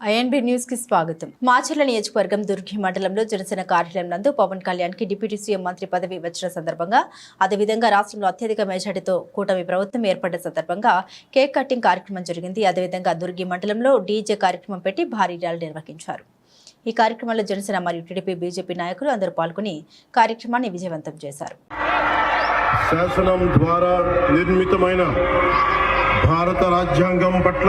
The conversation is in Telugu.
ఐఎన్బి న్యూస్కి స్వాగతం. మాచర్ల నియోజకవర్గం దుర్గి మండలంలో జనసేన కార్యాలయం నందు పవన్ కళ్యాణ్కి డిప్యూటీ సీఎం మంత్రి పదవి వచ్చిన సందర్భంగా అదేవిధంగా రాష్ట్రంలో అత్యధిక మెజార్టీతో కూటమి ప్రభుత్వం ఏర్పడిన సందర్భంగా కేక్ కటింగ్ కార్యక్రమం జరిగింది. అదేవిధంగా దుర్గి మండలంలో డీజే కార్యక్రమం పెట్టి భారీ ర్యాలీ నిర్వహించారు. ఈ కార్యక్రమంలో జనసేన మరియు టీడీపీ బీజేపీ నాయకులు అందరూ పాల్గొని కార్యక్రమాన్ని విజయవంతం చేశారు. శాసనం ద్వారా నిర్మితమైన భారత రాజ్యాంగం పట్ల